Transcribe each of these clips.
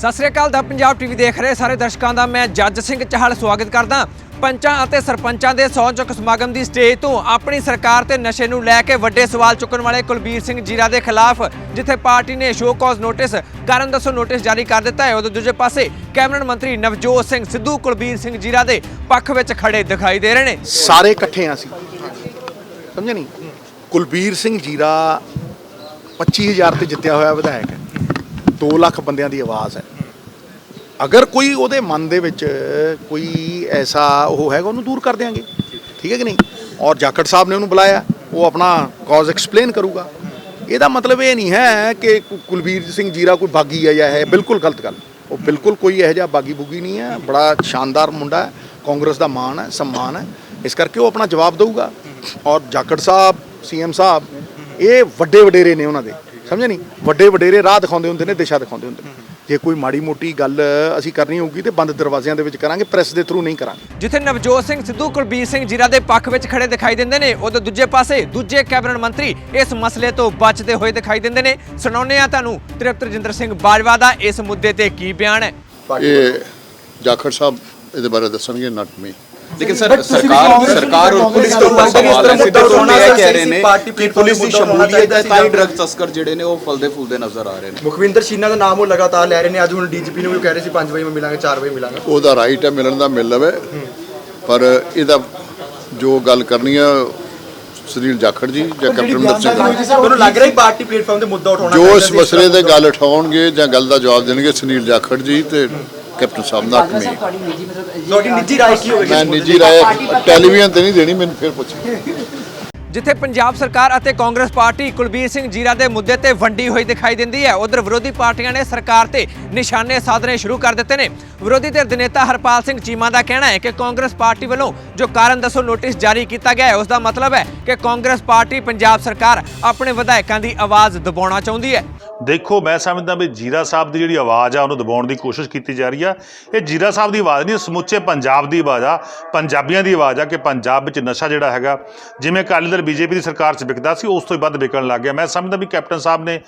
ਸਤਿ ਸ੍ਰੀ ਅਕਾਲ ਦਾ Punjab TV ਦੇਖ ਰਹੇ ਸਾਰੇ ਦਰਸ਼ਕਾਂ ਦਾ ਮੈਂ ਜੱਜ ਸਿੰਘ ਚਾਹਲ ਸਵਾਗਤ ਕਰਦਾ। ਪੰਚਾਂ ਅਤੇ ਸਰਪੰਚਾਂ ਦੇ ਸਹੁੰ ਚੁੱਕ ਸਮਾਗਮ ਦੀ ਸਟੇਜ ਤੋਂ ਆਪਣੀ ਸਰਕਾਰ ਤੇ ਨਸ਼ੇ ਨੂੰ ਲੈ ਕੇ ਵੱਡੇ ਸਵਾਲ ਚੁੱਕਣ ਵਾਲੇ ਕੁਲਬੀਰ ਸਿੰਘ ਜੀਰਾ ਦੇ ਖਿਲਾਫ, ਜਿੱਥੇ ਪਾਰਟੀ ਨੇ ਸ਼ੋਅ ਕਾਜ਼ ਨੋਟਿਸ ਕਾਰਨ ਦੱਸੋ ਨੋਟਿਸ ਜਾਰੀ ਕਰ ਦਿੱਤਾ ਹੈ। ਉਦੋਂ ਦੂਜੇ ਪਾਸੇ ਕੈਬਨਿਟ ਮੰਤਰੀ ਨਵਜੋਤ ਸਿੰਘ ਸਿੱਧੂ, ਕੁਲਬੀਰ ਸਿੰਘ ਜੀਰਾ ਦੇ ਪੱਖ ਵਿੱਚ ਖੜੇ ਦਿਖਾਈ ਦੇ ਰਹੇ ਨੇ। ਸਾਰੇ ਇਕੱਠੇ ਆ ਅਸੀਂ। ਸਮਝਿਆ ਨਹੀਂ? ਕੁਲਬੀਰ ਸਿੰਘ ਜੀਰਾ 25000 ਤੇ ਜਿੱਤਿਆ ਹੋਇਆ ਵਿਧਾਇਕ ਹੈ। 2 ਲੱਖ ਬੰਦਿਆਂ ਦੀ ਆਵਾਜ਼ ਹੈ। ਅਗਰ ਕੋਈ ਉਹਦੇ ਮਨ ਦੇ ਵਿੱਚ ਕੋਈ ਐਸਾ ਉਹ ਹੈਗਾ, ਉਹਨੂੰ ਦੂਰ ਕਰ ਦਿਆਂਗੇ। ਠੀਕ ਹੈ ਕਿ ਨਹੀਂ? ਔਰ ਜਾਖੜ ਸਾਹਿਬ ਨੇ ਉਹਨੂੰ ਬੁਲਾਇਆ, ਉਹ ਆਪਣਾ ਕਾਜ਼ ਐਕਸਪਲੇਨ ਕਰੂਗਾ। ਇਹਦਾ ਮਤਲਬ ਇਹ ਨਹੀਂ ਹੈ ਕਿ ਕੁ- ਕੁਲਬੀਰ ਸਿੰਘ ਜੀਰਾ ਕੋਈ ਬਾਗੀ ਹੈ ਜਾਂ ਹੈ ਬਿਲਕੁਲ ਗਲਤ ਗੱਲ। ਉਹ ਬਿਲਕੁਲ ਕੋਈ ਇਹੋ ਜਿਹਾ ਬਾਗੀ ਬੁਗੀ ਨਹੀਂ ਹੈ, ਬੜਾ ਸ਼ਾਨਦਾਰ ਮੁੰਡਾ ਹੈ, ਕਾਂਗਰਸ ਦਾ ਮਾਣ ਹੈ, ਸਨਮਾਨ ਹੈ। ਇਸ ਕਰਕੇ ਉਹ ਆਪਣਾ ਜਵਾਬ ਦੇਊਗਾ। ਔਰ ਜਾਖੜ ਸਾਹਿਬ, ਸੀਐਮ ਸਾਹਿਬ, ਇਹ ਵੱਡੇ ਵਡੇਰੇ ਨੇ ਉਹਨਾਂ ਦੇ। ਸਮਝੇ ਨਹੀਂ ਵੱਡੇ ਵਡੇਰੇ ਰਾਹ ਦਿਖਾਉਂਦੇ ਹੁੰਦੇ ਨੇ ਦਿਸ਼ਾ ਦਿਖਾਉਂਦੇ ਹੁੰਦੇ ਨੇ। ਜੇ ਕੋਈ ਮਾੜੀ ਮੋਟੀ ਗੱਲ ਅਸੀਂ ਕਰਨੀ ਹੋਊਗੀ ਤੇ ਬੰਦ ਦਰਵਾਜ਼ਿਆਂ ਦੇ ਵਿੱਚ ਕਰਾਂਗੇ ਪ੍ਰੈਸ ਦੇ ਥਰੂ ਨਹੀਂ ਕਰਾਂਗੇ। ਜਿੱਥੇ ਨਵਜੋਤ ਸਿੰਘ ਸਿੱਧੂ ਕੁਲਬੀਰ ਸਿੰਘ ਜੀਰਾ ਦੇ ਪੱਖ ਵਿੱਚ ਖੜੇ ਦਿਖਾਈ ਦਿੰਦੇ ਨੇ ਉਦੋਂ ਦੂਜੇ ਪਾਸੇ ਦੂਜੇ ਕੈਬਨਿਟ ਮੰਤਰੀ ਇਸ ਮਸਲੇ ਤੋਂ ਬਚਦੇ ਹੋਏ ਦਿਖਾਈ ਦਿੰਦੇ ਨੇ। ਸੁਣਾਉਂਦੇ ਆ ਤੁਹਾਨੂੰ ਤ੍ਰਿਪਤ ਰਜਿੰਦਰ ਸਿੰਘ ਬਾਜਵਾ ਦਾ ਇਸ ਮੁੱਦੇ ਤੇ ਕੀ ਬਿਆਨ ਹੈ। ਇਹ ਜਾਖੜ ਸਾਹਿਬ ਇਹਦੇ ਬਾਰੇ ਦੱਸਣਗੇ ਨਟ ਲੇਕਿਨ ਸਰ ਸਰਕਾਰ ਸਰਕਾਰ ਔਰ ਪੁਲਿਸ ਤੋਂ ਉੱਪਰ ਸਵਾਲ ਹੈ ਸਿੱਧਾ ਤੁਹਾਨੂੰ ਇਹ ਕਹਿ ਰਹੇ ਨੇ ਕਿ ਪੁਲਿਸ ਦੀ ਸ਼ਮੂਲੀਅਤ ਹੈ ਤਾਂ ਹੀ ਡਰਗ ਤਸਕਰ ਜਿਹੜੇ ਨੇ ਉਹ ਫਲਦੇ ਫੁੱਲਦੇ ਨਜ਼ਰ ਆ ਰਹੇ ਨੇ। ਮੁਖਵਿੰਦਰ ਸ਼ੀਨਾ ਦਾ ਨਾਮ ਉਹ ਲਗਾਤਾਰ ਲੈ ਰਹੇ ਨੇ ਅੱਜ ਹੁਣ ਡੀਜੀਪੀ ਨੂੰ ਵੀ ਕਹਿ ਰਹੇ ਸੀ 5 ਵਜੇ ਮੈਂ ਮਿਲਾਂਗਾ 4 ਵਜੇ ਮਿਲਾਂਗਾ। ਉਹਦਾ ਰਾਈਟ ਹੈ ਮਿਲਣ ਦਾ ਮਿਲ ਲਵੇ। ਪਰ ਇਹਦਾ ਜੋ ਗੱਲ ਕਰਨੀ ਆ ਸੁਨੀਲ ਜਾਖੜ ਜੀ ਜਾਂ ਕੈਪਟਨ ਮਨਦੀਪ ਸਿੰਘ। ਤੁਹਾਨੂੰ ਲੱਗ ਰਿਹਾ ਪਾਰਟੀ ਪਲੇਟਫਾਰਮ ਤੇ ਮੁੱਦਾ ਉਠਾਉਣਾ ਜੋ ਇਸ ਮਸਲੇ ਤੇ ਗੱਲ ਉਠਾਉਣਗੇ ਜਾਂ ਗੱਲ ਦਾ ਜਵਾਬ ਦੇਣਗੇ ਸੁਨੀਲ ਜਾਖੜ ਜੀ ਤੇ ਕੈਪਟਨ ਸਾਹਿਬ ਨਟ ਮੀ ਤੁਹਾਡੀ ਨਿੱਜੀ ਰਾਏ ਕੀ ਹੋਵੇਗੀ ਮੈਂ ਨਿੱਜੀ ਰਾਏ ਟੈਲੀਵਿਜ਼ਨ ਤੇ ਨਹੀਂ ਦੇਣੀ ਮੈਨੂੰ ਫਿਰ ਪੁੱਛੋ। ਜਿੱਥੇ ਪੰਜਾਬ ਸਰਕਾਰ ਅਤੇ ਕਾਂਗਰਸ ਪਾਰਟੀ ਕੁਲਬੀਰ ਸਿੰਘ ਜੀਰਾ ਦੇ ਮੁੱਦੇ ਤੇ ਵੰਡੀ ਹੋਈ ਦਿਖਾਈ ਦਿੰਦੀ ਹੈ ਉਧਰ ਵਿਰੋਧੀ ਪਾਰਟੀਆਂ ਨੇ ਸਰਕਾਰ ਤੇ ਨਿਸ਼ਾਨੇ ਸਾਧਨੇ ਸ਼ੁਰੂ ਕਰ ਦਿੱਤੇ ਨੇ। ਵਿਰੋਧੀ ਧਿਰ ਦੇ ਨੇਤਾ ਹਰਪਾਲ ਸਿੰਘ ਚੀਮਾ ਦਾ ਕਹਿਣਾ ਹੈ ਕਿ ਕਾਂਗਰਸ ਪਾਰਟੀ ਵੱਲੋਂ ਜੋ ਕਾਰਨ ਦੱਸੋ ਨੋਟਿਸ ਜਾਰੀ ਕੀਤਾ ਗਿਆ ਹੈ ਉਸ ਦਾ ਮਤਲਬ ਹੈ ਕਿ ਕਾਂਗਰਸ ਪਾਰਟੀ ਪੰਜਾਬ ਸਰਕਾਰ ਆਪਣੇ ਵਿਧਾਇਕਾਂ ਦੀ ਆਵਾਜ਼ ਦਬਾਉਣਾ ਚਾਹੁੰਦੀ ਹੈ। ਦੇਖੋ, ਮੈਂ ਸਮਝਦਾ ਵੀ ਜੀਰਾ ਸਾਹਿਬ ਦੀ ਜਿਹੜੀ ਆਵਾਜ਼ ਆ, ਉਹਨੂੰ ਦਬਾਉਣ ਦੀ ਕੋਸ਼ਿਸ਼ ਕੀਤੀ ਜਾ ਰਹੀ ਆ। ਇਹ ਜੀਰਾ ਸਾਹਿਬ ਦੀ ਆਵਾਜ਼ ਨਹੀਂ ਸਮੁੱਚੇ ਪੰਜਾਬ ਦੀ ਆਵਾਜ਼ ਆ, ਪੰਜਾਬੀਆਂ ਦੀ ਆਵਾਜ਼ ਆ ਕਿ ਪੰਜਾਬ ਵਿੱਚ ਨਸ਼ਾ ਜਿਹੜਾ ਹੈਗਾ, ਜਿਵੇਂ ਅਕਾਲੀ ਦਲ ਬੀਜੇਪੀ ਦੀ ਸਰਕਾਰ 'ਚ ਵਿਕਦਾ ਸੀ, ਉਸ ਤੋਂ ਹੀ ਵੱਧ ਵਿਕਣ ਲੱਗ ਗਿਆ। ਮੈਂ ਸਮਝਦਾ ਵੀ ਕੈਪਟਨ ਸਾਹਿਬ ਨੇ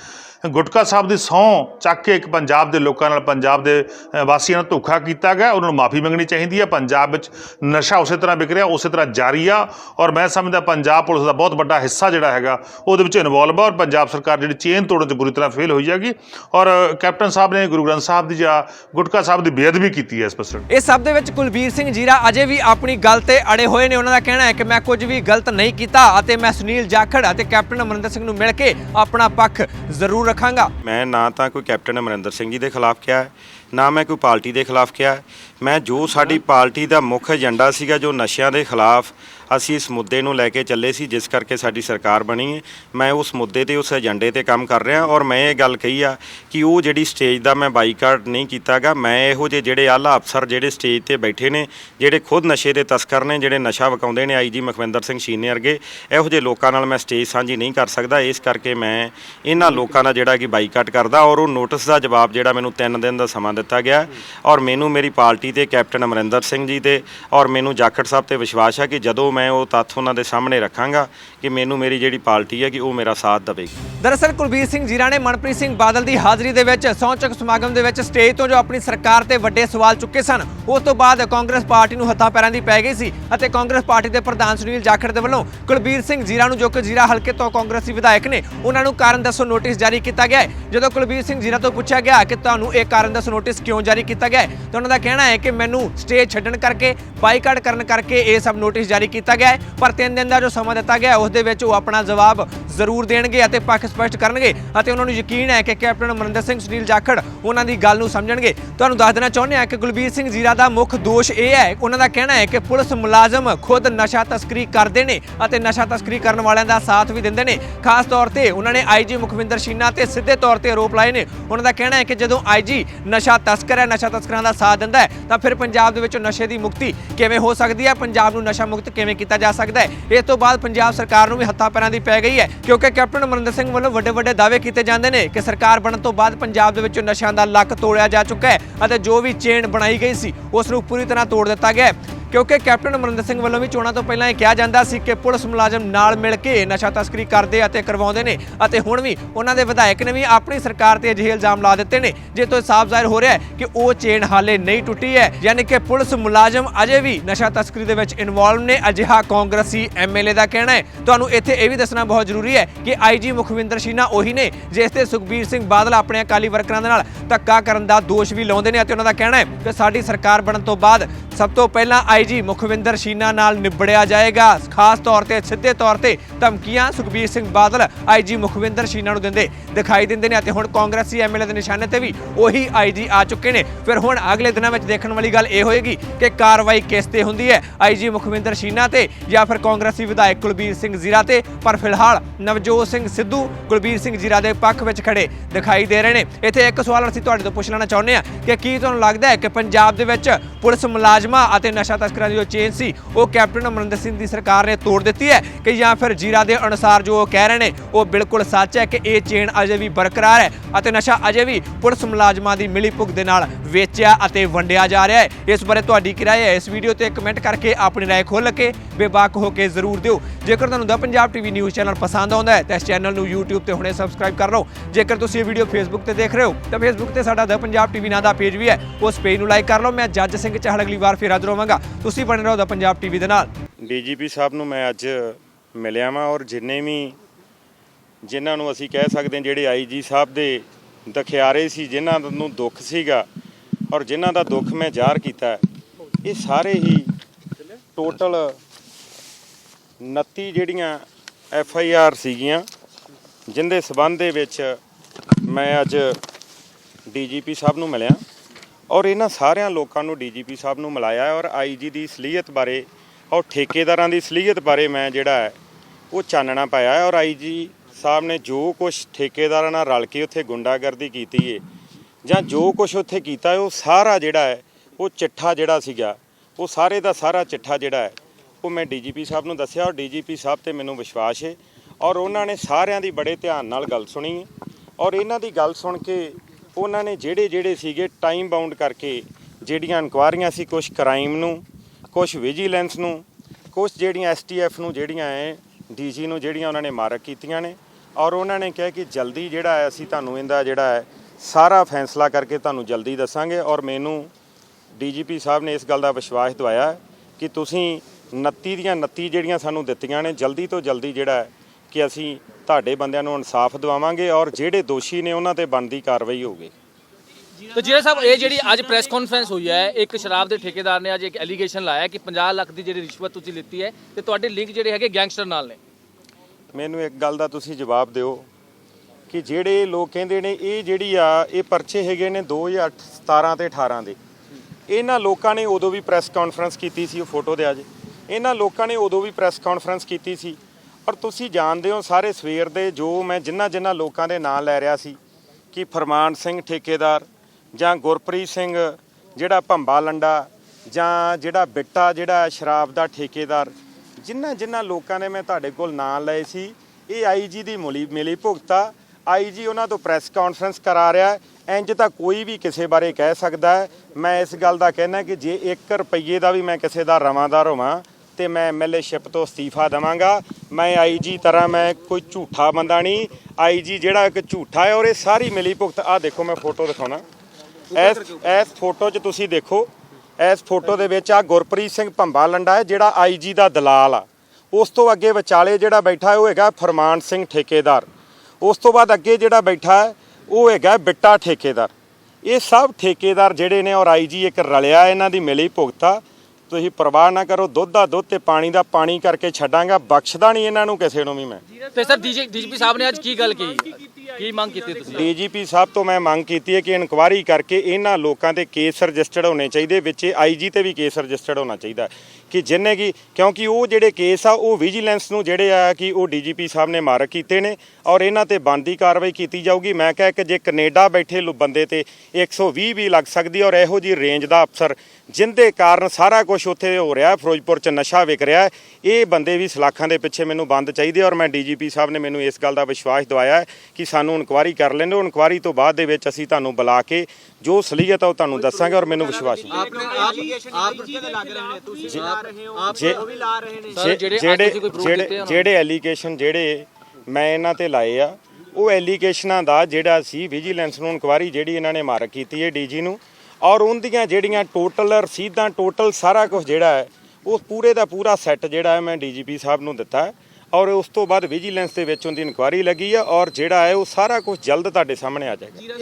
ਗੁਟਕਾ ਸਾਹਿਬ ਦੀ ਸਹੁੰ ਚੱਕ ਕੇ ਇੱਕ ਪੰਜਾਬ ਦੇ ਲੋਕਾਂ ਨਾਲ, ਪੰਜਾਬ ਦੇ ਵਾਸੀਆਂ ਨਾਲ ਧੋਖਾ ਕੀਤਾ ਗਿਆ, ਉਹਨਾਂ ਨੂੰ ਮਾਫੀ ਮੰਗਣੀ ਚਾਹੀਦੀ ਹੈ। ਪੰਜਾਬ ਵਿੱਚ ਨਸ਼ਾ ਉਸੇ ਤਰ੍ਹਾਂ ਵਿਕ ਰਿਹਾ, ਉਸੇ ਤਰ੍ਹਾਂ ਜਾਰੀ ਆ ਔਰ ਮੈਂ ਸਮਝਦਾ ਪੰਜਾਬ ਪੁਲਿਸ ਦਾ ਬਹੁਤ ਵੱਡਾ ਹਿੱਸਾ ਜਿਹੜਾ ਹੈਗਾ, ਉਹਦੇ ਵਿੱਚ ਇਨਵੋਲਵ ਆ ਔਰ ਪੰਜਾਬ ਸਰਕਾਰ ਜਿਹੜੀ ਚੇਨ ਤੋੜਨ 'ਚ ਬੁਰੀ ਤਰ੍ਹਾਂ ਫੇਲ ਹੋਈ ਜਾਗੀ ਔਰ ਕੈਪਟਨ ਸਾਹਿਬ ਨੇ, ਗੁਰੂ ਗ੍ਰੰਥ ਸਾਹਿਬ ਦੀ ਜਾਂ ਗੁਟਕਾ ਸਾਹਿਬ ਦੀ ਬੇਅਦਬੀ ਕੀਤੀ ਹੈ ਇਸ ਪ੍ਰੈਸਿਡੈਂਟ ਇਸ ਸਭ ਦੇ ਵਿੱਚ ਕੁਲਬੀਰ ਸਿੰਘ ਜੀਰਾ ਅਜੇ ਵੀ ਆਪਣੀ ਗੱਲ ਤੇ ਅੜੇ ਹੋਏ ਨੇ। ਉਹਨਾਂ ਦਾ ਕਹਿਣਾ ਹੈ ਕਿ ਮੈਂ ਕੁਝ ਵੀ ਗਲਤ ਨਹੀਂ ਕੀਤਾ ਅਤੇ ਮੈਂ ਸੁਨੀਲ ਜਾਖੜ ਅਤੇ ਕੈਪਟਨ ਅਮਰਿੰਦਰ ਸਿੰਘ ਨੂੰ ਮਿਲ ਕੇ ਆਪਣਾ ਪੱਖ ਜ਼ਰੂਰ ਰੱਖਾਂਗਾ। ਮੈਂ ਨਾ ਤਾਂ ਕੋਈ ਕੈਪਟਨ ਅਮਰਿੰਦਰ ਸਿੰਘ ਜੀ ਦੇ ਖਿਲਾਫ ਕਿਹਾ ਹੈ ਨਾ ਮੈਂ ਕੋਈ ਪਾਰਟੀ ਦੇ ਖਿਲਾਫ ਕਿਹਾ। ਮੈਂ ਜੋ ਸਾਡੀ ਪਾਰਟੀ ਦਾ ਮੁੱਖ ਏਜੰਡਾ ਸੀਗਾ ਜੋ ਨਸ਼ਿਆਂ ਦੇ ਖਿਲਾਫ ਅਸੀਂ ਇਸ ਮੁੱਦੇ ਨੂੰ ਲੈ ਕੇ ਚੱਲੇ ਸੀ ਜਿਸ ਕਰਕੇ ਸਾਡੀ ਸਰਕਾਰ ਬਣੀ ਹੈ। ਮੈਂ ਉਸ ਮੁੱਦੇ ਤੇ ਉਸ ਏਜੰਡੇ ਤੇ ਕੰਮ ਕਰ ਰਿਹਾ ਔਰ ਮੈਂ ਇਹ ਗੱਲ ਕਹੀ ਆ ਕਿ ਉਹ ਜਿਹੜੀ ਸਟੇਜ ਦਾ ਮੈਂ ਬਾਈਕਾਟ ਨਹੀਂ ਕੀਤਾਗਾ ਮੈਂ ਇਹੋ ਜਿਹੇ ਜਿਹੜੇ ਆਲਾ ਅਫਸਰ ਜਿਹੜੇ ਸਟੇਜ ਤੇ ਬੈਠੇ ਨੇ ਜਿਹੜੇ ਖੁਦ ਨਸ਼ੇ ਦੇ ਤਸਕਰ ਨੇ ਜਿਹੜੇ ਨਸ਼ਾ ਵਿਕਾਉਂਦੇ ਨੇ ਆਈਜੀ ਮਖਵਿੰਦਰ ਸਿੰਘ ਸ਼ੀਨੇ ਵਰਗੇ ਇਹੋ ਜਿਹੇ ਲੋਕਾਂ ਨਾਲ ਮੈਂ ਸਟੇਜ ਸਾਂਝੀ ਨਹੀਂ ਕਰ ਸਕਦਾ। ਇਸ ਕਰਕੇ ਮੈਂ ਇਹਨਾਂ ਲੋਕਾਂ ਦਾ ਜਿਹੜਾ ਕਿ ਬਾਈਕਾਟ ਕਰਦਾ ਔਰ ਉਹ ਨੋਟਿਸ ਦਾ ਜਵਾਬ ਜਿਹੜਾ ਮੈਨੂੰ 3 ਦਿਨ ਦਾ ਸਮਾਂ ਦਿੱਤਾ ਗਿਆ। ਔਰ ਮੈਨੂੰ ਮੇਰੀ ਪਾਰਟੀ ਤੇ ਕੈਪਟਨ ਅਮਰਿੰਦਰ ਸਿੰਘ ਜੀ ਤੇ ਔਰ ਮੈਨੂੰ ਜਾਖੜ ਸਾਹਿਬ ਤੇ ਵਿਸ਼ਵਾਸ ਹੈ ਕਿ ਜਦੋਂ ਮੈਂ ਉਹ ਤੱਥ ਉਹਨਾਂ ਦੇ ਸਾਹਮਣੇ ਰੱਖਾਂਗਾ ਕਿ ਮੈਨੂੰ ਮੇਰੀ ਜਿਹੜੀ ਪਾਰਟੀ ਹੈ ਕਿ ਉਹ ਮੇਰਾ ਸਾਥ ਦੇਵੇਗੀ। ਦਰਅਸਲ ਕੁਲਬੀਰ ਸਿੰਘ ਜੀਰਾ ਨੇ ਮਨਪ੍ਰੀਤ ਸਿੰਘ ਬਾਦਲ ਦੀ ਹਾਜ਼ਰੀ ਦੇ ਵਿੱਚ ਸਹੁੰ ਸਮਾਗਮ ਦੇ ਵਿੱਚ ਸਟੇਜ ਤੋਂ ਜੋ ਆਪਣੀ ਸਰਕਾਰ ਤੇ ਵੱਡੇ ਸਵਾਲ ਚੁੱਕੇ ਸਨ, ਉਸ ਤੋਂ ਬਾਅਦ ਕਾਂਗਰਸ ਪਾਰਟੀ ਨੂੰ ਹੱਥਾਂ ਪੈਰਾਂ ਦੀ ਪੈ ਗਈ ਸੀ ਅਤੇ ਕਾਂਗਰਸ ਪਾਰਟੀ ਦੇ ਪ੍ਰਧਾਨ ਸੁਨੀਲ ਜਾਖੜ ਦੇ ਵੱਲੋਂ ਕੁਲਬੀਰ ਸਿੰਘ ਜੀਰਾ ਨੂੰ ਜੋ ਕਿ ਜੀਰਾ ਹਲਕੇ ਤੋਂ ਕਾਂਗਰਸੀ ਵਿਧਾਇਕ ਨੇ, ਉਹਨਾਂ ਨੂੰ ਕਾਰਨ ਦੱਸੋ ਨੋਟਿਸ ਜਾਰੀ ਕੀਤਾ ਗਿਆ ਹੈ। ਜਦੋਂ ਕੁਲਬੀਰ ਸਿੰਘ ਜੀਰਾ ਤੋਂ ਪੁੱਛਿਆ ਗਿਆ ਕਿ ਤੁਹਾਨੂੰ ਇਹ ਕਾਰਨ ਦੱਸੋ ਨੋਟਿਸ ਕਿਉਂ ਜਾਰੀ ਕੀਤਾ ਗਿਆ ਹੈ? ਤਾਂ ਉਹਨਾਂ ਦਾ ਕਹਿਣਾ ਹੈ ਕਿ ਮੈਨੂੰ ਸਟੇਜ ਛੱਡਣ ਕਰਕੇ ਬਾਈਕਾਟ ਕਰਨ ਕਰਕੇ ਇਹ ਸਭ ਨੋਟਿਸ ਜਾਰੀ ਕੀਤਾ ਗਿਆ ਹੈ। ਪਰ 3 ਦਿਨ ਦਾ ਜੋ ਸਮਾਂ ਦਿੱਤਾ ਗਿਆ ਹੈ, ਉਸ ਦੇ ਵਿੱਚ ਉਹ ਆਪਣਾ ਜਵਾਬ ਜ਼ਰੂਰ ਦੇਣਗੇ ਅਤੇ ਪੱਖ ਸਪਸ਼ਟ ਕਰਨਗੇ ਅਤੇ ਉਹਨਾਂ ਨੂੰ ਯਕੀਨ ਹੈ ਕਿ ਕੈਪਟਨ ਅਮਰਿੰਦਰ ਸਿੰਘ ਸੁਨੀਲ ਜਾਖੜ ਉਹਨਾਂ ਦੀ ਗੱਲ ਨੂੰ ਸਮਝਣਗੇ। ਤੁਹਾਨੂੰ ਦੱਸ ਦੇਣਾ ਚਾਹੁੰਦੇ ਹਾਂ ਕਿ ਗੁਲਬੀਰ ਸਿੰਘ ਜ਼ੀਰਾ ਦਾ ਮੁੱਖ ਦੋਸ਼ ਇਹ ਹੈ ਉਹਨਾਂ ਦਾ ਕਹਿਣਾ ਹੈ ਕਿ ਪੁਲਿਸ ਮੁਲਾਜ਼ਮ ਖੁਦ ਨਸ਼ਾ ਤਸਕਰੀ ਕਰਦੇ ਨੇ ਅਤੇ ਨਸ਼ਾ ਤਸਕਰੀ ਕਰਨ ਵਾਲਿਆਂ ਦਾ ਸਾਥ ਵੀ ਦਿੰਦੇ ਨੇ। ਖਾਸ ਤੌਰ ਤੇ ਉਹਨਾਂ ਨੇ ਆਈਜੀ ਮੁਖਵਿੰਦਰ ਸ਼ੀਨਾ ਤੇ ਸਿੱਧੇ ਤੌਰ ਤੇ ਆਰੋਪ ਲਾਏ ਨੇ। ਉਹਨਾਂ ਦਾ ਕਹਿਣਾ ਹੈ ਕਿ ਜਦੋਂ ਆਈਜੀ ਨਸ਼ਾ ਤਸਕਰ ਹੈ, ਨਸ਼ਾ ਤਸਕਰਾਂ ਦਾ ਸਾਥ ਦਿੰਦਾ ਹੈ, ਤਾਂ ਫਿਰ ਪੰਜਾਬ ਦੇ ਵਿੱਚੋਂ ਨਸ਼ੇ ਦੀ ਮੁਕਤੀ ਕਿਵੇਂ ਹੋ ਸਕਦੀ ਹੈ? ਪੰਜਾਬ ਨੂੰ ਨਸ਼ਾ ਮੁਕਤ ਕਿਵੇਂ ਕੀਤਾ ਜਾ ਸਕਦਾ ਹੈ? ਇਸ ਤੋਂ ਬਾਅਦ ਪੰਜਾਬ ਸਰਕਾਰ ਨੂੰ ਵੀ ਹੱਥਾਂ ਪੈਰਾਂ ਦੀ ਪੈ ਗਈ ਹੈ, ਕਿਉਂਕਿ ਕੈਪਟਨ ਅਮਰਿੰਦਰ ਸਿੰਘ ਵੱਲੋਂ ਵੱਡੇ ਵੱਡੇ ਦਾਅਵੇ ਕੀਤੇ ਜਾਂਦੇ ਨੇ ਕਿ ਸਰਕਾਰ ਬਣਨ ਤੋਂ ਬਾਅਦ ਪੰਜਾਬ ਦੇ ਵਿੱਚੋਂ ਨਸ਼ਿਆਂ ਦਾ ਲੱਕ ਤੋੜਿਆ ਜਾ ਚੁੱਕਾ ਹੈ ਅਤੇ ਜੋ ਵੀ ਚੇਨ ਬਣਾਈ ਗਈ ਸੀ, ਉਸ ਨੂੰ ਪੂਰੀ ਤਰ੍ਹਾਂ ਤੋੜ ਦਿੱਤਾ ਗਿਆ ਹੈ। ਕਿਉਂਕਿ ਕੈਪਟਨ ਅਮਰਿੰਦਰ ਸਿੰਘ ਵੱਲੋਂ ਵੀ ਚੋਣਾਂ ਤੋਂ ਪਹਿਲਾਂ ਇਹ ਕਿਹਾ ਜਾਂਦਾ ਸੀ ਕਿ ਪੁਲਿਸ ਮੁਲਾਜ਼ਮ ਨਾਲ ਮਿਲ ਕੇ ਨਸ਼ਾ ਤਸਕਰੀ ਕਰਦੇ ਅਤੇ ਕਰਵਾਉਂਦੇ ਨੇ ਅਤੇ ਹੁਣ ਵੀ ਉਹਨਾਂ ਦੇ ਵਿਧਾਇਕ ਨੇ ਵੀ ਆਪਣੀ ਸਰਕਾਰ ਤੇ ਅਜਿਹੇ ਇਲਜ਼ਾਮ ਲਾ ਦਿੱਤੇ ਨੇ। ਜੇ ਤੋਂ ਸਾਫ਼ ਜ਼ਾਹਿਰ ਹੋ ਰਿਹਾ ਹੈ ਕਿ ਉਹ ਚੇਨ ਹਾਲੇ ਨਹੀਂ ਟੁੱਟੀ ਹੈ, ਯਾਨੀ ਕਿ ਪੁਲਿਸ ਮੁਲਾਜ਼ਮ ਅਜੇ ਵੀ ਨਸ਼ਾ ਤਸਕਰੀ ਦੇ ਵਿੱਚ ਇਨਵੋਲਵ ਨੇ, ਅਜਿਹਾ ਕਾਂਗਰਸੀ ਐਮਐਲਏ ਦਾ ਕਹਿਣਾ ਹੈ। ਤੁਹਾਨੂੰ ਇੱਥੇ ਇਹ ਵੀ ਦੱਸਣਾ ਬਹੁਤ ਜ਼ਰੂਰੀ ਹੈ ਕਿ ਆਈਜੀ ਮੁਖਵਿੰਦਰ ਸ਼ੀਨਾ ਉਹੀ ਨੇ, ਜਿਸ ਤੇ ਸੁਖਬੀਰ ਸਿੰਘ ਬਾਦਲ ਆਪਣੇ ਅਕਾਲੀ ਵਰਕਰਾਂ ਦੇ ਨਾਲ ਧੱਕਾ ਕਰਨ ਦਾ ਦੋਸ਼ ਵੀ ਲਾਉਂਦੇ ਨੇ ਅਤੇ ਉਹਨਾਂ ਦਾ ਕਹਿਣਾ ਹੈ ਕਿ ਸਾਡੀ ਸਰਕਾਰ ਬਣਨ ਤੋਂ ਬਾਅਦ ਸਭ ਤੋਂ ਪਹਿਲਾਂ ਆਈਜੀ ਮੁਖਵਿੰਦਰ ਸ਼ੀਨਾ ਨਾਲ ਨਿਬੜਿਆ ਜਾਏਗਾ। ਖਾਸ ਤੌਰ ਤੇ, ਸਿੱਧੇ ਤੌਰ ਤੇ ਧਮਕੀਆਂ ਸੁਖਬੀਰ ਸਿੰਘ ਬਾਦਲ ਆਈਜੀ ਮੁਖਵਿੰਦਰ ਸ਼ੀਨਾ ਨੂੰ ਦਿੰਦੇ, ਦਿਖਾਈ ਦਿੰਦੇ ਨੇ ਅਤੇ ਹੁਣ ਕਾਂਗਰਸੀ ਐਮਐਲਏ ਦੇ ਨਿਸ਼ਾਨੇ ਤੇ ਵੀ ਉਹੀ ਆਈਜੀ ਆ ਚੁੱਕੇ ਨੇ। ਫਿਰ ਹੁਣ ਅਗਲੇ ਦਿਨਾਂ ਵਿੱਚ ਦੇਖਣ ਵਾਲੀ ਗੱਲ ਇਹ ਹੋਏਗੀ ਕਿ ਕਾਰਵਾਈ ਕਿਸ ਤੇ ਹੁੰਦੀ ਹੈ ਆਈਜੀ ਮੁਖਵਿੰਦਰ ਸ਼ੀਨਾ ਤੇ ਜਾਂ ਫਿਰ ਕਾਂਗਰਸੀ ਵਿਧਾਇਕ ਕੁਲਬੀਰ ਸਿੰਘ ਜ਼ੀਰਾ ਤੇ। ਪਰ ਫਿਲਹਾਲ ਨਵਜੋਤ ਸਿੰਘ ਸਿੱਧੂ, ਕੁਲਬੀਰ ਸਿੰਘ ਜ਼ੀਰਾ ਦੇ ਪੱਖ ਵਿੱਚ ਖੜੇ ਦਿਖਾਈ ਦੇ ਰਹੇ ਨੇ। ਇੱਥੇ ਇੱਕ ਸਵਾਲ ਅਸੀਂ ਤੁਹਾਡੇ ਤੋਂ ਪੁੱਛ ਲੈਣਾ ਚਾਹੁੰਦੇ ਹਾਂ ਕਿ ਕੀ ਤੁਹਾਨੂੰ ਲੱਗਦਾ ਹੈ ਕਿ ਪੰਜਾਬ ਦੇ ਵਿੱਚ ਪੁਲਿਸ ਮੁਲਾਜ਼ਮ ਅਤੇ ਨਸ਼ਾ ਤਸਕਰਾਂ ਦੀ ਜੋ ਚੇਨ ਸੀ, ਉਹ ਕੈਪਟਨ ਅਮਰਿੰਦਰ ਸਿੰਘ ਦੀ ਸਰਕਾਰ ਨੇ ਤੋੜ ਦਿੱਤੀ ਹੈ ਕਿ ਜਾਂ ਫਿਰ ਜੀਰਾ ਦੇ ਅਨੁਸਾਰ ਜੋ ਉਹ ਕਹਿ ਰਹੇ ਨੇ, ਉਹ ਬਿਲਕੁਲ ਸੱਚ ਹੈ ਕਿ ਇਹ ਚੇਨ ਅਜੇ ਵੀ ਬਰਕਰਾਰ ਹੈ ਅਤੇ ਨਸ਼ਾ ਅਜੇ ਵੀ ਪੁਲਿਸ ਮੁਲਾਜ਼ਮਾਂ ਦੀ ਮਿਲੀ ਦੇ ਨਾਲ ਵੇਚਿਆ ਅਤੇ ਵੰਡਿਆ ਜਾ ਰਿਹਾ ਹੈ। ਇਸ ਬਾਰੇ ਤੁਹਾਡੀ ਕੀ ਰਾਏ ਹੈ? ਇਸ ਵੀਡੀਓ ਤੇ ਕਮੈਂਟ ਕਰਕੇ ਆਪਣੀ ਰਾਏ ਖੋਲ੍ਹ ਕੇ ਬੇਬਾਕ ਹੋ ਕੇ ਜ਼ਰੂਰ ਦਿਓ। ਜੇਕਰ ਤੁਹਾਨੂੰ ਦਾ ਪੰਜਾਬ ਟੀਵੀ ਨਿਊਜ਼ ਚੈਨਲ ਪਸੰਦ ਆਉਂਦਾ ਹੈ, ਤਾਂ ਇਸ ਚੈਨਲ ਨੂੰ YouTube ਤੇ ਹੁਣੇ ਸਬਸਕ੍ਰਾਈਬ ਕਰ ਲਓ। ਜੇਕਰ ਤੁਸੀਂ ਇਹ ਵੀਡੀਓ Facebook ਤੇ ਦੇਖ ਰਹੇ ਹੋ, ਤਾਂ Facebook ਤੇ ਸਾਡਾ ਦਾ ਪੰਜਾਬ ਟੀਵੀ ਨਾਂ ਦਾ ਪੇਜ ਵੀ ਹੈ। ਉਸ ਪੇਜ ਨੂੰ ਲਾਈਕ ਕਰ ਲਓ। ਮੈਂ ਜੱਜ ਸਿੰਘ ਚਾਹਲ ਅਗਲੀ ਵਾਰ ਫਿਰ ਹਾਜ਼ਰ ਹੋਵਾਂਗਾ। ਤੁਸੀਂ ਬਣੇ ਰਹੋ ਦਾ ਪੰਜਾਬ ਟੀਵੀ ਦੇ ਨਾਲ। ਡੀਜੀਪੀ ਸਾਹਿਬ ਨੂੰ ਮੈਂ ਅੱਜ ਮਿਲਿਆ ਵਾਂ ਔਰ ਜਿੰਨੇ ਵੀ ਜਿਨ੍ਹਾਂ ਨੂੰ ਅਸੀਂ ਕਹਿ ਸਕਦੇ ਹਾਂ ਜਿਹੜੇ ਆਈਜੀ ਸਾਹਿਬ ਦੇ ਦਖਿਆਰੇ ਸੀ, ਜਿਨ੍ਹਾਂ ਨੂੰ ਦੁੱਖ ਸੀਗਾ ਔਰ ਜਿਨ੍ਹਾਂ ਦਾ ਦੁੱਖ ਮੈਂ ਜ਼ਾਹਰ ਕੀਤਾ, ਇਹ ਸਾਰੇ ਹੀ ਟੋਟਲ 29 ਜਿਹੜੀਆਂ ਐਫ ਆਈ ਆਰ ਸੀਗੀਆਂ, ਜਿੰਦੇ ਸਬੰਧ ਦੇ ਵਿੱਚ ਮੈਂ ਅੱਜ ਡੀਜੀਪੀ ਸਾਹਿਬ ਨੂੰ ਮਿਲਿਆ। ਔਰ ਇਹਨਾਂ ਸਾਰਿਆਂ ਲੋਕਾਂ ਨੂੰ ਡੀਜੀਪੀ ਸਾਹਿਬ ਨੂੰ ਮਿਲਾਇਆ ਹੈ ਔਰ ਆਈਜੀ ਦੀ ਸਲੀਅਤ ਬਾਰੇ ਔਰ ਠੇਕੇਦਾਰਾਂ ਦੀ ਸਲੀਅਤ ਬਾਰੇ ਮੈਂ ਜਿਹੜਾ ਹੈ, ਉਹ ਚਾਨਣਾ ਪਾਇਆ ਹੈ ਔਰ ਆਈਜੀ ਸਾਹਿਬ ਨੇ ਜੋ ਕੁਝ ਠੇਕੇਦਾਰਾਂ ਨਾਲ ਰਲ ਕੇ ਉੱਥੇ ਗੁੰਡਾਗਰਦੀ ਕੀਤੀ ਏ ਜਾਂ ਜੋ ਕੁਝ ਉੱਥੇ ਕੀਤਾ ਹੈ, ਉਹ ਸਾਰਾ ਜਿਹੜਾ ਹੈ, ਉਹ ਚਿੱਠਾ ਜਿਹੜਾ ਸੀਗਾ, ਉਹ ਸਾਰੇ ਦਾ ਸਾਰਾ ਚਿੱਠਾ ਜਿਹੜਾ ਹੈ, ਉਹ ਮੈਂ ਡੀਜੀਪੀ ਸਾਹਿਬ ਨੂੰ ਦੱਸਿਆ ਔਰ ਡੀਜੀਪੀ ਸਾਹਿਬ ਤੇ ਮੈਨੂੰ ਵਿਸ਼ਵਾਸ ਏ ਔਰ ਉਹਨਾਂ ਨੇ ਸਾਰਿਆਂ ਦੀ ਬੜੇ ਧਿਆਨ ਨਾਲ ਗੱਲ ਸੁਣੀ ਹੈ ਔਰ ਇਹਨਾਂ ਦੀ ਗੱਲ ਸੁਣ ਕੇ ਉਹਨਾਂ ਨੇ ਜਿਹੜੇ ਜਿਹੜੇ ਸੀਗੇ ਟਾਈਮ ਬਾਉਂਡ ਕਰਕੇ ਜਿਹੜੀਆਂ ਇਨਕੁਆਰੀਆਂ ਸੀ ਕੁਝ ਕ੍ਰਾਈਮ ਨੂੰ ਕੁਝ ਵਿਜੀਲੈਂਸ ਨੂੰ ਕੁਝ ਜਿਹੜੀਆਂ ਐਸਟੀਐਫ ਨੂੰ, ਜਿਹੜੀਆਂ ਹੈ ਡੀਜੀ ਨੂੰ, ਜਿਹੜੀਆਂ ਉਹਨਾਂ ਨੇ ਮਾਰਕ ਕੀਤੀਆਂ ਨੇ ਔਰ ਉਹਨਾਂ ਨੇ ਕਿਹਾ ਕਿ ਜਲਦੀ ਜਿਹੜਾ ਹੈ, ਅਸੀਂ ਤੁਹਾਨੂੰ ਇਹਦਾ ਜਿਹੜਾ ਹੈ, ਸਾਰਾ ਫੈਸਲਾ ਕਰਕੇ ਤੁਹਾਨੂੰ ਜਲਦੀ ਦੱਸਾਂਗੇ ਔਰ ਮੈਨੂੰ ਡੀਜੀਪੀ ਸਾਹਿਬ ਨੇ ਇਸ ਗੱਲ ਦਾ ਵਿਸ਼ਵਾਸ ਦਵਾਇਆ ਕਿ ਤੁਸੀਂ 29 ਦੀਆਂ 29 ਜਿਹੜੀਆਂ ਸਾਨੂੰ ਦਿੱਤੀਆਂ ਨੇ, ਜਲਦੀ ਤੋਂ ਜਲਦੀ ਜਿਹੜਾ ਕਿ ਅਸੀਂ ਤੁਹਾਡੇ ਬੰਦਿਆਂ ਨੂੰ ਇਨਸਾਫ ਦਿਵਾਵਾਂਗੇ ਔਰ ਜਿਹੜੇ ਦੋਸ਼ੀ ਨੇ ਉਹਨਾਂ ਤੇ ਬਣਦੀ ਕਾਰਵਾਈ ਹੋਊਗੀ। ਤੇ ਜਿਹੜਾ ਸਾਹਿਬ ਇਹ ਜਿਹੜੀ ਅੱਜ ਪ੍ਰੈਸ ਕਾਨਫਰੰਸ ਹੋਈ ਹੈ ਇੱਕ ਸ਼ਰਾਬ ਦੇ ਠੇਕੇਦਾਰ ਨੇ ਅੱਜ ਇੱਕ ਐਲੀਗੇਸ਼ਨ ਲਾਇਆ ਕਿ 50 ਲੱਖ ਦੀ ਜਿਹੜੀ ਰਿਸ਼ਵਤ ਤੁਸੀਂ ਲਿੱਤੀ ਹੈ ਤੇ ਤੁਹਾਡੇ ਲਿੰਕ ਜਿਹੜੇ ਹੈਗੇ ਗੈਂਗਸਟਰ ਨਾਲ ਨੇ। ਮੈਨੂੰ ਇੱਕ ਗੱਲ ਦਾ ਤੁਸੀਂ ਜਵਾਬ ਦਿਓ ਕਿ ਜਿਹੜੇ ਲੋਕ ਕਹਿੰਦੇ ਨੇ ਇਹ ਜਿਹੜੀ ਆ ਇਹ ਪਰਚੇ ਹੈਗੇ ਨੇ 2017 ਤੇ 18 ਦੇ। ਇਹਨਾਂ ਲੋਕਾਂ ਨੇ ਉਦੋਂ ਵੀ ਪ੍ਰੈਸ ਕਾਨਫਰੰਸ ਕੀਤੀ ਸੀ ਉਹ ਫੋਟੋ ਦੇ ਅੱਜ ਇਹਨਾਂ ਲੋਕਾਂ ਨੇ ਉਦੋਂ ਵੀ ਪ੍ਰੈਸ ਕਾਨਫਰੰਸ ਕੀਤੀ ਸੀ। ਪਰ ਤੁਸੀਂ ਜਾਣਦੇ ਹੋ ਸਾਰੇ ਸਵੇਰ ਦੇ ਜੋ ਮੈਂ ਜਿੰਨਾ ਜਿੰਨਾ ਲੋਕਾਂ ਦੇ ਨਾਂ ਲੈ ਰਿਹਾ ਸੀ ਕਿ ਫਰਮਾਨ ਸਿੰਘ ਠੇਕੇਦਾਰ ਜਾਂ ਗੁਰਪ੍ਰੀਤ ਸਿੰਘ, ਜਿਹੜਾ ਭੰਬਾ ਲੰਡਾ ਜਾਂ ਜਿਹੜਾ ਬਿੱਟਾ, ਜਿਹੜਾ ਸ਼ਰਾਬ ਦਾ ਠੇਕੇਦਾਰ ਜਿਨ੍ਹਾਂ ਜਿਨ੍ਹਾਂ ਲੋਕਾਂ ਨੇ ਮੈਂ ਤੁਹਾਡੇ ਕੋਲ ਨਾਂ ਲਏ ਸੀ, ਇਹ ਆਈਜੀ ਦੀ ਮੁਲੀ ਮਿਲੀ ਭੁਗਤਾ ਆਈਜੀ ਉਹਨਾਂ ਤੋਂ ਪ੍ਰੈਸ ਕਾਨਫਰੰਸ ਕਰਾ ਰਿਹਾ ਹੈ। ਇੰਜ ਤਾਂ ਕੋਈ ਵੀ ਕਿਸੇ ਬਾਰੇ ਕਹਿ ਸਕਦਾ ਮੈਂ ਇਸ ਗੱਲ ਦਾ ਕਹਿਣਾ ਕਿ ਜੇ 1 ਰੁਪਏ ਦਾ ਵੀ ਮੈਂ ਕਿਸੇ ਦਾ ਰਵਾਂਦਾਰ ਹੋਵਾਂ ਤੇ ਮੈਂ ਐਮਐਲਏਸ਼ਿਪ ਤੋਂ ਅਸਤੀਫਾ ਦੇਵਾਂਗਾ। ਮੈਂ ਆਈਜੀ ਤਰ੍ਹਾਂ ਮੈਂ ਕੋਈ ਝੂਠਾ ਬੰਦਾ ਨਹੀਂ। ਆਈਜੀ ਜਿਹੜਾ ਇੱਕ ਝੂਠਾ ਹੈ ਔਰ ਇਹ ਸਾਰੀ ਮਿਲੀ ਭੁਗਤ। ਆ ਦੇਖੋ, ਮੈਂ ਫੋਟੋ ਦਿਖਾਉਣਾ। ਇਸ ਇਸ ਫੋਟੋ 'ਚ ਤੁਸੀਂ ਦੇਖੋ, ਇਸ ਫੋਟੋ ਦੇ ਵਿੱਚ ਆ ਗੁਰਪ੍ਰੀਤ ਸਿੰਘ ਭੰਬਾ ਲੰਡਾ ਹੈ, ਜਿਹੜਾ ਆਈਜੀ ਦਾ ਦਲਾਲ ਆ। ਉਸ ਤੋਂ ਅੱਗੇ ਵਿਚਾਲੇ ਜਿਹੜਾ ਬੈਠਾ ਉਹ ਹੈਗਾ ਫਰਮਾਨ ਸਿੰਘ ਠੇਕੇਦਾਰ। ਉਸ ਤੋਂ ਬਾਅਦ ਅੱਗੇ ਜਿਹੜਾ ਬੈਠਾ ਹੈ, ਉਹ ਹੈਗਾ ਬਿੱਟਾ ਠੇਕੇਦਾਰ। ਇਹ ਸਭ ਠੇਕੇਦਾਰ ਜਿਹੜੇ ਨੇ ਔਰ ਆਈਜੀ ਇੱਕ ਰਲਿਆ ਇਹਨਾਂ ਦੀ ਮਿਲੀ ਭੁਗਤਾ ਤੁਸੀਂ ਪਰਵਾਹ ਨਾ ਕਰੋ ਦੁੱਧ ਦਾ ਦੁੱਧ ਤੇ ਪਾਣੀ ਦਾ ਪਾਣੀ ਕਰਕੇ ਛੱਡਾਂਗਾ ਬਖਸ਼ਦਾ ਨਹੀਂ ਇਹਨਾਂ ਨੂੰ ਕਿਸੇ ਨੂੰ ਵੀ ਮੈਂ। ਤੇ ਸਰ ਡੀਜੀਪੀ ਸਾਹਿਬ ਨੇ ਅੱਜ ਕੀ ਗੱਲ ਕਹੀ? ਕੀ ਮੰਗ ਕੀਤੀ ਤੁਸੀਂ? ਡੀਜੀਪੀ ਸਾਹਿਬ ਤੋਂ ਮੈਂ ਮੰਗ ਕੀਤੀ ਹੈ ਕਿ ਇਨਕੁਆਇਰੀ ਕਰਕੇ ਇਹਨਾਂ ਲੋਕਾਂ ਤੇ ਕੇਸ ਰਜਿਸਟਰਡ ਹੋਣੇ ਚਾਹੀਦੇ ਵਿੱਚ ਆਈਜੀ ਤੇ ਵੀ ਕੇਸ ਰਜਿਸਟਰਡ ਹੋਣਾ ਚਾਹੀਦਾ। ਕਿ ਜਿੰਨੇ ਕੀ ਕਿਉਂਕਿ ਉਹ ਜਿਹੜੇ ਕੇਸ ਆ ਉਹ ਵਿਜੀਲੈਂਸ ਨੂੰ ਜਿਹੜੇ ਆ ਕਿ ਉਹ ਡੀਜੀਪੀ ਸਾਹਿਬ ਨੇ ਮਾਰਕ ਕੀਤੇ ਨੇ ਔਰ ਇਹਨਾਂ ਤੇ ਬਣਦੀ ਕਾਰਵਾਈ ਕੀਤੀ ਜਾਊਗੀ। ਮੈਂ ਕਿਹਾ ਕਿ ਜੇ ਕੈਨੇਡਾ ਬੈਠੇ ਲੋ ਬੰਦੇ ਤੇ 120 ਵੀ ਲੱਗ ਸਕਦੀ ਔਰ ਇਹੋ ਜੀ ਰੇਂਜ ਦਾ ਅਫਸਰ ਜਿੰਦੇ ਕਾਰਨ ਸਾਰਾ ਕੁਝ ਉੱਥੇ ਹੋ ਰਿਹਾ ਫਿਰੋਜ਼ਪੁਰ ਚ ਨਸ਼ਾ ਵਿਕ ਰਿਹਾ ਇਹ ਬੰਦੇ ਵੀ ਸਲਾਖਾਂ ਦੇ ਪਿੱਛੇ ਮੈਨੂੰ ਬੰਦ ਚਾਹੀਦੇ ਔਰ ਮੈਂ ਡੀਜੀਪੀ ਸਾਹਿਬ ਨੇ ਮੈਨੂੰ ਇਸ ਗੱਲ ਦਾ ਵਿਸ਼ਵਾਸ ਦਿਵਾਇਆ ਕਿ ਸਾਨੂੰ ਇਨਕੁਆਰੀ ਕਰ ਲੈਂਦੇ ਹੋ ਇਨਕੁਆਰੀ ਤੋਂ ਬਾਅਦ ਦੇ ਵਿੱਚ ਅਸੀਂ ਤੁਹਾਨੂੰ ਬੁਲਾ ਕੇ ਜੋ ਸਲੀਅਤ ਆ ਉਹ ਤੁਹਾਨੂੰ ਦੱਸਾਂਗੇ ਔਰ ਮੈਨੂੰ ਵਿਸ਼ਵਾਸ ਹੈ। ਜੇ- ਸਰ, ਜਿਹੜੇ ਅੱਜ ਜਿਹੜੇ ਤੁਸੀਂ proof ਜਿਹੜੇ ਉਹਨਾਂ ਜਿਹੜੇ ਐਲੀਗੇਸ਼ਨ ਜਿਹੜੇ ਮੈਂ ਇਹਨਾਂ ਤੇ ਲਾਏ ਆ ਉਹ ਐਲੀਗੇਸ਼ਨਾਂ ਦਾ ਜਿਹੜਾ ਸੀ ਵਿਜੀਲੈਂਸ ਨੂੰ ਇਨਕੁਆਰੀ ਜਿਹੜੀ ਇਹਨਾਂ ਨੇ ਮਾਰਕ ਕੀਤੀ ਹੈ ਡੀਜੀ ਨੂੰ ਔਰ ਉਹਦੀਆਂ ਜਿਹੜੀਆਂ ਟੋਟਲ ਰਸੀਦਾਂ ਟੋਟਲ ਸਾਰਾ ਕੁਝ ਜਿਹੜਾ ਹੈ ਉਹ ਪੂਰੇ ਦਾ ਪੂਰਾ ਸੈੱਟ ਜਿਹੜਾ ਹੈ ਮੈਂ ਡੀਜੀਪੀ ਸਾਹਿਬ ਨੂੰ ਦਿੱਤਾ ਹੈ ਔਰ ਉਸ ਤੋਂ ਬਾਅਦ ਵਿਜੀਲੈਂਸ ਦੇ ਵਿੱਚ ਉਹਦੀ ਇਨਕੁਆਰੀ ਲੱਗੀ ਆ ਔਰ ਜਿਹੜਾ ਹੈ ਉਹ ਸਾਰਾ ਕੁਝ ਜਲਦ ਤੁਹਾਡੇ ਸਾਹਮਣੇ ਆ ਜਾਏਗਾ।